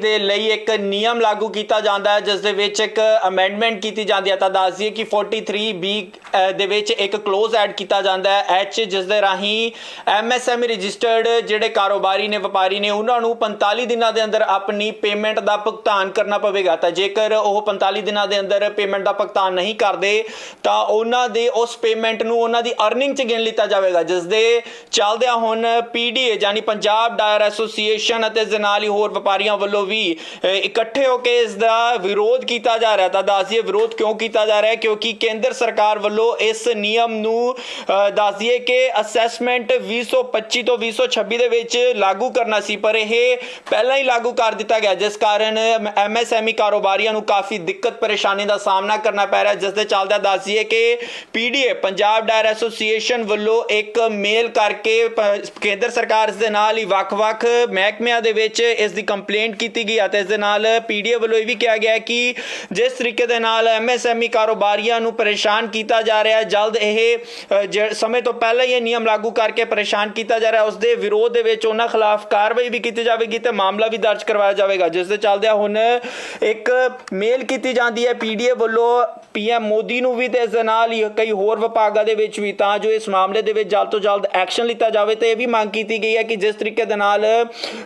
ਦੇ ਲਈ ਇੱਕ ਨਿਯਮ ਲਾਗੂ ਕੀਤਾ ਜਾਂਦਾ ਹੈ, ਜਿਸ ਦੇ ਵਿੱਚ ਇੱਕ ਅਮੈਂਡਮੈਂਟ ਕੀਤੀ ਜਾਂਦੀ ਹੈ। ਤਾਂ ਦੱਸ ਦਈਏ ਕਿ 43 ਬੀ ਦੇ ਵਿੱਚ ਇੱਕ ਕਲੋਜ਼ ਐਡ ਕੀਤਾ ਜਾਂਦਾ ਹੈ ਐਚ ਜਿਸ ਦੇ ਰਾਹੀਂ ਐਮਐਸਐਮਈ ਰਜਿਸਟਰਡ ਜਿਹੜੇ ਕਾਰੋਬਾਰੀ ਨੇ, ਵਪਾਰੀ ਨੇ, ਉਹਨਾਂ ਨੂੰ 45 ਦਿਨਾਂ ਦੇ ਅੰਦਰ ਆਪਣੀ ਪੇਮੈਂਟ ਦਾ ਭੁਗਤਾਨ ਕਰਨਾ ਪਵੇਗਾ। ਤਾਂ ਜੇਕਰ ਉਹ 45 ਦਿਨਾਂ ਦੇ ਅੰਦਰ ਪੇਮੈਂਟ ਦਾ ਭੁਗਤਾਨ ਨਹੀਂ ਕਰਦੇ, ਤਾਂ ਉਹਨਾਂ ਦੇ ਉਸ ਪੇਮੈਂਟ ਨੂੰ ਉਹਨਾਂ ਦੀ ਅਰਨਿੰਗ ਚ ਗਿਣ ਲਿੱਤਾ ਜਾਵੇਗਾ, ਜਿਸ ਦੇ ਚੱਲਦਿਆਂ ਹੁਣ ਪੀਡੀਏ ਯਾਨੀ ਪੰਜਾਬ ਡਾਇਰ ਐਸੋਸੀਏਸ਼ਨ ਅਤੇ ਇਸ ਦੇ ਨਾਲ ਹੀ ਹੋਰ ਵਪਾਰੀਆਂ ਵੱਲੋਂ ਵੀ ਇਕੱਠੇ ਹੋ ਕੇ ਇਸ ਦਾ ਵਿਰੋਧ ਕੀਤਾ ਜਾ ਰਿਹਾ ਤਾਂ ਦੱਸਦੀਏ ਵਿਰੋਧ ਕਿਉਂ ਕੀਤਾ ਜਾ ਰਿਹਾ ਹੈ? ਕਿਉਂਕਿ ਕੇਂਦਰ ਸਰਕਾਰ ਵੱਲੋਂ ਇਸ ਨਿਯਮ ਨੂੰ ਦੱਸਦੀਏ ਦੱਸ ਦਈਏ ਕਿ ਅਸੈਸਮੈਂਟ 2025 ਤੋਂ 2026 ਦੇ ਵਿੱਚ ਲਾਗੂ ਕਰਨਾ ਸੀ, ਪਰ ਇਹ ਪਹਿਲਾਂ ਹੀ ਲਾਗੂ ਕਰ ਦਿੱਤਾ ਗਿਆ, ਜਿਸ ਕਾਰਨ ਐਮਐਸਐਮਈ ਕਾਰੋਬਾਰੀਆਂ ਨੂੰ ਕਾਫੀ ਦਿੱਕਤ ਪਰੇਸ਼ਾਨੀ ਦਾ ਸਾਹਮਣਾ ਕਰਨਾ ਪੈ ਰਿਹਾ ਜਿਸ ਦੇ ਚੱਲਦਿਆਂ ਦੱਸ ਦਈਏ ਕਿ ਪੀਡੀਏ, ਪੰਜਾਬ ਡਾਇਰ ਐਸੋਸੀਏਸ਼ਨ ਵੱਲੋਂ ਇੱਕ ਮੇਲ ਕਰਕੇ ਕੇਂਦਰ ਸਰਕਾਰ ਇਸ ਦੇ ਨਾਲ ਹੀ ਵੱਖ-ਵੱਖ ਮਹਿਕਮਿਆਂ ਦੇ ਵਿੱਚ ਇਸ ਦੀ ਕੰਪਲੇਂਟ ਕੀਤੀ ਗਈ ਅਤੇ ਇਸ ਦੇ ਨਾਲ ਪੀਡੀਏ ਵੱਲੋਂ ਇਹ ਵੀ ਕਿਹਾ ਗਿਆ ਕਿ ਜਿਸ ਤਰੀਕੇ ਦੇ ਨਾਲ ਐਮਐਸਐਮਈ ਕਾਰੋਬਾਰੀਆਂ ਨੂੰ ਪਰੇਸ਼ਾਨ ਕੀਤਾ ਜਾ ਰਿਹਾ ਹੈ, ਜਲਦ ਇਹ ਸਮੇਂ ਤੋਂ ਪਹਿਲਾਂ ਹੀ ਇਹ ਨਿਯਮ ਲਾਗੂ ਕਰਕੇ ਪਰੇਸ਼ਾਨ ਕੀਤਾ ਜਾ ਰਿਹਾ ਹੈ। ਉਸ ਦੇ ਵਿਰੋਧ ਦੇ ਵਿੱਚ ਉਹਨਾਂ ਖਿਲਾਫ ਕਾਰਵਾਈ ਵੀ ਕੀਤੀ ਜਾਵੇਗੀ ਤੇ ਮਾਮਲਾ ਵੀ ਦਰਜ ਕਰਵਾਇਆ ਜਾਵੇਗਾ, ਜਿਸ ਦੇ ਚੱਲਦਿਆਂ ਹੁਣ ਇੱਕ ਮੇਲ ਕੀਤੀ ਜਾਂਦੀ ਹੈ ਪੀਡੀਏ ਵੱਲੋਂ। ਪੀਐਮ ਮੋਦੀ ਨੂੰ ਵੀ ਤੇ ਇਸ ਦੇ ਨਾਲ ਹੀ ਕਈ ਹੋਰ ਵਿਭਾਗਾਂ ਦੇ ਵਿੱਚ ਵੀ, ਤਾਂ ਜੋ ਇਸ ਮਾਮਲੇ ਦੇ ਵਿੱਚ ਜਲਦ ਤੋਂ ਜਲਦ ਐਕਸ਼ਨ ਲਿੱਤਾ ਜਾਵੇ ਤੇ ਇਹ ਵੀ ਮੰਗ ਕੀਤੀ ਗਈ ਹੈ ਕਿ ਜਿਸ ਤਰੀਕੇ ਦੇ ਨਾਲ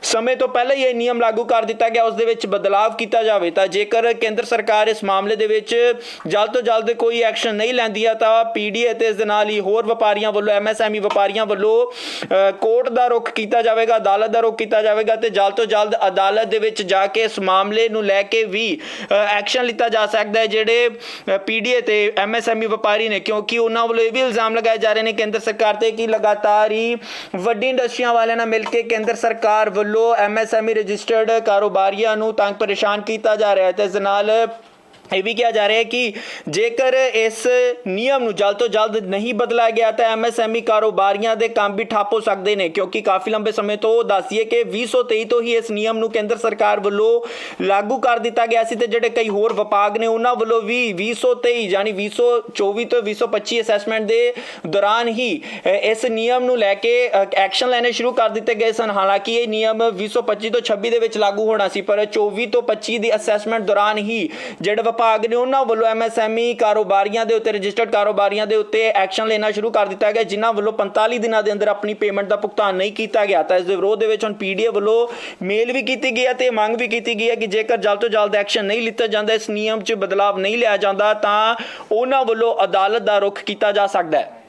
ਸਮੇਂ ਤੋਂ ਪਹਿਲਾਂ ਹੀ ਇਹ ਨਿਯਮ ਲਾਗੂ ਕਰ ਦਿੱਤਾ ਗਿਆ, ਉਸ ਦੇ ਵਿੱਚ ਬਦਲਾਅ ਕੀਤਾ ਜਾਵੇ, ਤਾਂ ਜੇਕਰ ਕੇਂਦਰ ਸਰਕਾਰ ਇਸ ਮਾਮਲੇ ਦੇ ਵਿੱਚ ਜਲਦ ਤੋਂ ਜਲਦ ਕੋਈ ਐਕਸ਼ਨ ਨਹੀਂ ਲੈਂਦੀ ਹੈ ਤਾਂ ਪੀਡੀਏ ਤੇ ਇਸ ਦੇ ਨਾਲ ਹੀ ਹੋਰ ਵਪਾਰੀਆਂ ਵੱਲੋਂ, ਐਮਐਸਐਮਈ ਵਪਾਰੀਆਂ ਵੱਲੋਂ ਕੋਰਟ ਦਾ ਰੁਖ ਕੀਤਾ ਜਾਵੇਗਾ, ਅਦਾਲਤ ਦਾ ਰੁਖ ਕੀਤਾ ਜਾਵੇਗਾ ਤੇ ਜਲਦ ਤੋਂ ਜਲਦ ਅਦਾਲਤ ਦੇ ਵਿੱਚ ਜਾ ਕੇ ਇਸ ਮਾਮਲੇ ਨੂੰ ਲੈ ਕੇ ਵੀ ਐਕਸ਼ਨ ਲਿੱਤਾ ਜਾ ਸਕਦਾ ਹੈ, ਜਿਹੜੇ ਪੀਡੀਏ ਤੇ ਐਮਐਸਐਮਈ ਵਪਾਰੀ ਨੇ, ਕਿਉਂਕਿ ਉਹਨਾਂ ਵੱਲੋਂ ਇਹ ਵੀ ਇਲਜ਼ਾਮ ਲਗਾਏ ਜਾ ਰਹੇ ਨੇ ਕੇਂਦਰ ਸਰਕਾਰ ਤੇ ਕਿ ਲਗਾਤਾਰ ਹੀ ਵੱਡੀ ਇੰਡਸਟਰੀਆਂ ਵਾਲਿਆਂ ਨਾਲ ਮਿਲ ਕੇ ਕੇਂਦਰ ਸਰਕਾਰ ਵੱਲੋਂ ਐਮਐਸਐਮਈ ਰਜਿਸਟਰਡ ਕਾਰੋ ਕਾਰੋਬਾਰੀਆਂ ਨੂੰ ਤੰਗ ਪਰੇਸ਼ਾਨ ਕੀਤਾ ਜਾ ਰਿਹਾ ਹੈ ਤੇ ਇਸ ਨਾਲ ਇਹ ਵੀ ਕਿਹਾ ਜਾ ਰਿਹਾ ਹੈ ਕਿ ਜੇਕਰ ਇਸ ਨਿਯਮ ਨੂੰ ਜਲਦ ਤੋਂ ਜਲਦ ਨਹੀਂ ਬਦਲਿਆ ਗਿਆ ਤਾਂ ਐਮਐਸਐਮਈ ਕਾਰੋਬਾਰੀਆਂ ਦੇ ਕੰਮ ਵੀ ਠੱਪ ਹੋ ਸਕਦੇ ਨੇ, ਕਿਉਂਕਿ ਕਾਫੀ ਲੰਬੇ ਸਮੇਂ ਤੋਂ ਦੱਸੀਏ ਕਿ 2023 ਤੋਂ ਹੀ ਇਸ ਨਿਯਮ ਨੂੰ ਕੇਂਦਰ ਸਰਕਾਰ ਵੱਲੋਂ ਲਾਗੂ ਕਰ ਦਿੱਤਾ ਗਿਆ ਸੀ ਤੇ ਜਿਹੜੇ ਕਈ ਹੋਰ ਵਿਭਾਗ ਨੇ ਉਹਨਾਂ ਵੱਲੋਂ ਵੀ 2023 ਯਾਨੀ 2024 ਤੋਂ 2025 ਅਸੈਸਮੈਂਟ ਦੇ ਦੌਰਾਨ ਹੀ ਇਸ ਨਿਯਮ ਨੂੰ ਲੈ ਕੇ ਐਕਸ਼ਨ ਲੈਣੇ ਸ਼ੁਰੂ ਕਰ ਦਿੱਤੇ ਗਏ ਸਨ। ਹਾਲਾਂਕਿ ਇਹ ਨਿਯਮ 2025 ਤੋਂ 26 ਦੇ ਵਿੱਚ ਲਾਗੂ ਹੋਣਾ ਸੀ, ਪਰ 24 ਤੋਂ 25 ਦੀ ਅਸੈਸਮੈਂਟ ਦੌਰਾਨ ਹੀ ਜਿਹੜੇ ਵਿਭਾਗ ਨੇ ਉਹਨਾਂ ਵੱਲੋਂ ਐਮਐਸਐਮਈ ਕਾਰੋਬਾਰੀਆਂ ਦੇ ਉੱਤੇ, ਰਜਿਸਟਰਡ ਕਾਰੋਬਾਰੀਆਂ ਦੇ ਉੱਤੇ ਐਕਸ਼ਨ ਲੈਣਾ ਸ਼ੁਰੂ ਕਰ ਦਿੱਤਾ ਗਿਆ, ਜਿਨ੍ਹਾਂ ਵੱਲੋਂ 45 ਦਿਨਾਂ ਦੇ ਅੰਦਰ ਆਪਣੀ ਪੇਮੈਂਟ ਦਾ ਭੁਗਤਾਨ ਨਹੀਂ ਕੀਤਾ ਗਿਆ। ਤਾਂ ਇਸ ਦੇ ਵਿਰੋਧ ਦੇ ਵਿੱਚ ਹੁਣ ਪੀਡੀਏ ਵੱਲੋਂ ਮੇਲ ਵੀ ਕੀਤੀ ਗਈ ਹੈ ਤੇ ਮੰਗ ਵੀ ਕੀਤੀ ਗਈ ਹੈ ਕਿ ਜੇਕਰ ਜਲਦ ਤੋਂ ਜਲਦ ਐਕਸ਼ਨ ਨਹੀਂ ਲਿੱਤਾ ਜਾਂਦਾ, ਇਸ ਨਿਯਮ 'ਚ ਬਦਲਾਅ ਨਹੀਂ ਲਿਆ ਜਾਂਦਾ, ਤਾਂ ਉਹਨਾਂ ਵੱਲੋਂ ਅਦਾਲਤ ਦਾ ਰੁਖ ਕੀਤਾ ਜਾ ਸਕਦਾ ਹੈ।